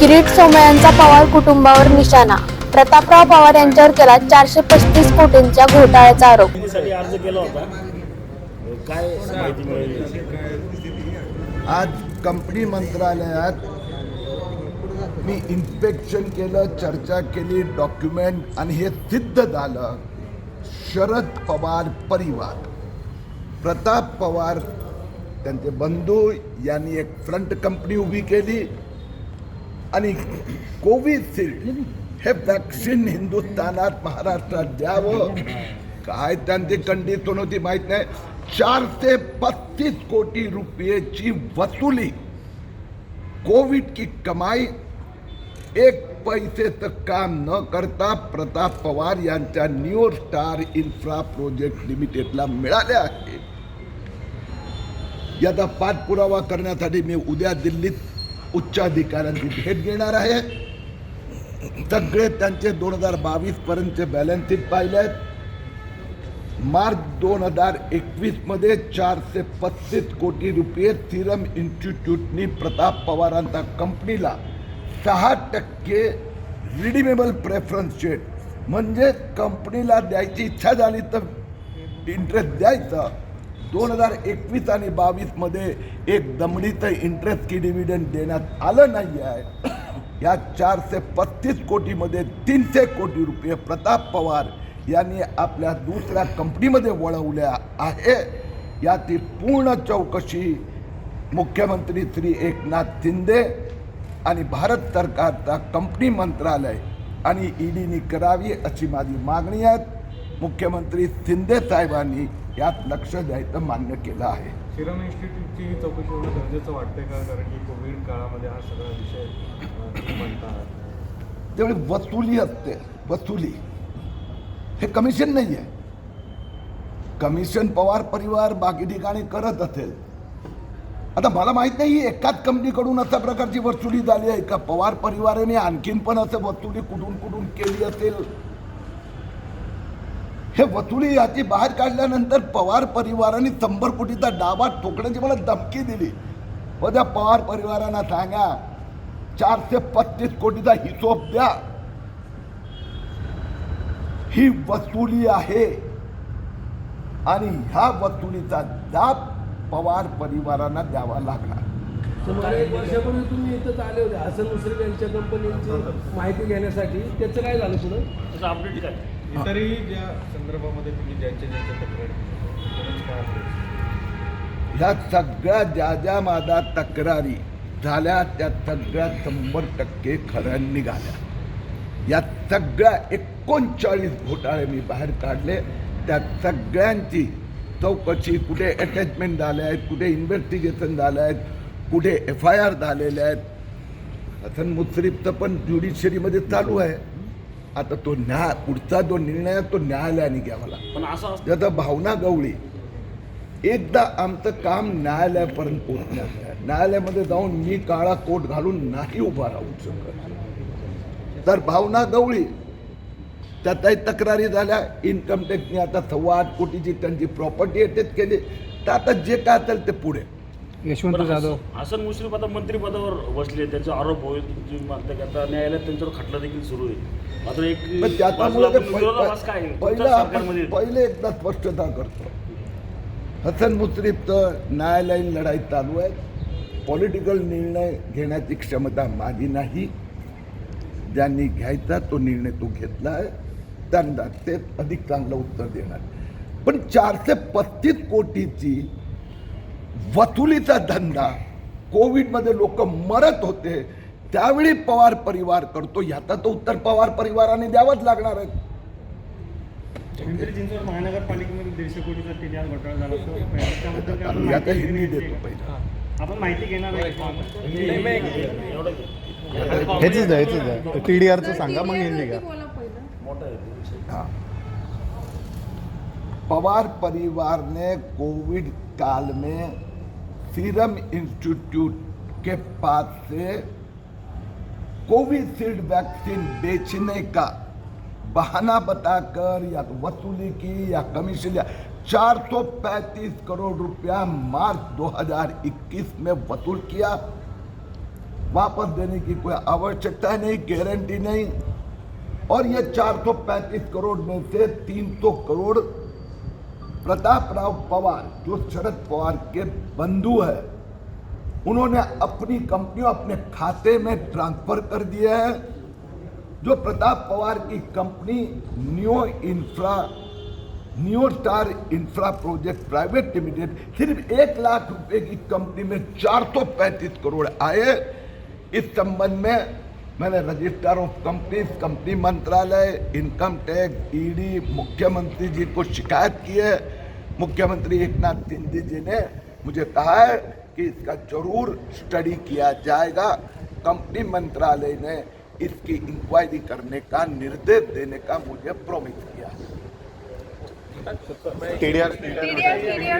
किरीट सोमय्यांचा पवार कुटुंबावर निशाणा. प्रतापराव पवार यांच्यावर केला चारशे पस्तीस कोटींच्या घोटाळ्याचा आरोप. साठी अर्ज केला होता? काय माहिती मिळाली? आज कंपनी मंत्रालयात मी इन्स्पेक्शन केलं चर्चा केली डॉक्युमेंट आणि हे सिद्ध झालं. शरद पवार परिवार. प्रताप पवार त्यांचे बंधू यांनी एक फ्रंट कंपनी उभी केली. आणि कोविशिल्ड हे वॅक्सिन हिंदुस्थानात महाराष्ट्रात द्यावं. काय त्यांची कंडिशन होती माहीत नाही. चारशे पस्तीस कोटी रुपयेची वसुली. कोविड की कमाई एक पैसेचं काम न करता प्रताप पवार यांच्या न्यू स्टार इन्फ्रा प्रोजेक्ट लिमिटेडला मिळाले आहे याचा पाठपुरावा करण्यासाठी मी उद्या दिल्लीत उच्चाधिकाऱ्यांची भेट घेणार आहे. सगळे त्यांचे दोन हजार बावीस पर्यंतचे बॅलन्सशीट पाहिले आहेत मार्च दोन हजार एकवीसमध्ये चारशे पस्तीस कोटी रुपये सिरम इन्स्टिट्यूटनी प्रताप पवारांच्या कंपनीला सहा टक्के रिडिमेबल प्रेफरन्स शेट म्हणजे कंपनीला द्यायची इच्छा झाली तर इंटरेस्ट द्यायचं. दोन हजार एकवीस आणि बावीसमध्ये एक दमडीचं इंटरेस्ट की डिव्हिडंड देण्यात आलं नाही आहे या चारशे पस्तीस कोटीमध्ये तीनशे कोटी रुपये प्रताप पवार यांनी आपल्या दुसऱ्या कंपनीमध्ये वळवल्या आहे. याची पूर्ण चौकशी मुख्यमंत्री श्री एकनाथ शिंदे आणि भारत सरकारचा कंपनी मंत्रालय आणि ईडीनी करावी अशी माझी मागणी आहे. मुख्यमंत्री शिंदे साहेबांनी यात लक्ष द्यायचं मान्य केलं आहे. सिरम इन्स्टिट्यूटची ही चौकशी होणं गरजेचं वाटतंय का? कारण की कोविड काळामध्ये हा सगळा विषय अं, तुम्ही म्हणता. त्यामुळे वसुली असते. वसुली. हे कमिशन नाही आहे कमिशन पवार परिवार बाकी ठिकाणी करत असेल. आता मला माहीत नाही एकाच कंपनीकडून अशा प्रकारची वसुली झाली आहे का? पवार परिवाराने आणखीन पण असं वसुली कुठून कुठून केली असेल? हे वसुली याची बाहेर काढल्यानंतर पवार परिवाराने शंभर कोटीचा डाबा ठोकण्याची मला धमकी दिली. व त्या पवार परिवारांना सांगा चारशे पस्तीस कोटीचा हिशोब द्या. ही वसुली आहे. आणि ह्या वसुलीचा दाब पवार परिवारांना द्यावा लागणार. सुमारे एक वर्षापूर्वी तुम्ही इथंच आले होते हसन मुश्रीफ यांच्या कंपनीची माहिती घेण्यासाठी. त्याचं काय झालं पुढं? त्याचं अपडेट काय? इतरही ज्या संदर्भामध्ये तुम्ही ज्यांच्या ज्यांच्या तक्रारी? ह्या सगळ्या ज्या ज्या माझ्या तक्रारी झाल्या त्या सगळ्या शंभर टक्के खऱ्या निघाल्या. या सगळ्या एकोणचाळीस घोटाळे मी बाहेर काढले. त्या सगळ्यांची चौकशी कुठे अटॅचमेंट झाल्या आहेत कुठे इन्व्हेस्टिगेशन झालं आहेत कुठे एफ आय आर झालेले आहेत. हसन मुश्रीफचं पण ज्युडिशरीमध्ये चालू आहे. आता तो न्याय पुढचा जो निर्णय तो न्यायालयाने घ्यावा लागतो. पण असं असतं ज्याचा भावना गवळी. एकदा आमचं काम न्यायालयापर्यंत आहे न्यायालयामध्ये जाऊन मी काळा कोट घालून नाही उभा राहू शकत. तर भावना गवळी. त्यातही तक्रारी झाल्या इन्कम टॅक्सने आता सव्वा आठ कोटीची त्यांची प्रॉपर्टी अटॅच केली. तर आता जे काय असेल ते पुढे. यशवंत पण जाधव. हसन- हसन मुश्रीफ आता मंत्रिपदावर बसले त्यांचे आरोप होईल तुम्ही मागता की आता न्यायालयात त्यांच्यावर खटला देखील सुरू आहे. मात्र एक पण त्याच्यामुळे बाजूला ते आपण विरोधाभास काय आहे? पहिले एकदा स्पष्टता करतो. हसन मुश्रीफचं न्यायालयीन लढाई चालू आहे पॉलिटिकल निर्णय घेण्याची क्षमता माझी नाही. ज्यांनी घ्यायचा तो निर्णय तो घेतला आहे. त्यांना ते अधिक चांगलं उत्तर देणार. पण चारशे पस्तीस कोटीची वसुलीचा धंदा. कोविडमध्ये लोक मरत होते. त्यावेळी पवार परिवार करतो. याचा तो उत्तर पवार परिवाराने द्यावंच लागणार आहे. पिंपरी चिंचवड महानगरपालिकेमध्ये दीडशे कोटीचा टीडीआर घोटाळा झाला तो त्याबद्दल काय आपण याचा माहिती हिंदी घेतली देतो आहे? पहिला. का? आपण माहिती घेणार आहे का? एवढं हेच द्या हेच द्या टी डी आरचं सांगा मग हिंदी घ्या. मोठा आहे तो विषय. हाँ. पवार परिवार ने कोविड काल में सीरम इंस्टीट्यूट के पास से कोविशील्ड वैक्सीन बेचने का बहाना बताकर या वसूली की या कमीशन या 435 करोड़ रुपया मार्च 2021 में वसूल किया। वापस देने की कोई आवश्यकता नहीं गारंटी नहीं। और ये 435 करोड़ में से 300 करोड़ प्रताप राव पवार, जो शरद पवार के बंधु है, उन्होंने अपनी कंपनियों अपने खाते में ट्रांसफ़र कर दिए है, जो प्रताप पवार की company new infra new star infra project private limited सिर्फ़ एक लाख रुपए की कंपनी में 435 करोड़ आए। इस संबंध में मैंने रजिस्ट्रार ऑफ़ कंपनीज़ कंपनी मंत्रालय इनकम टैक्स ईडी मुख्यमंत्री जी को शिकायत की है। मुख्यमंत्री एक नाथ शिंदे जी ने मुझे कहा है कि इसका ज़रूर स्टडी किया जाएगा। कंपनी मंत्रालय ने इसकी इंक्वायरी करने का निर्देश देने का मुझे प्रॉमिस किया।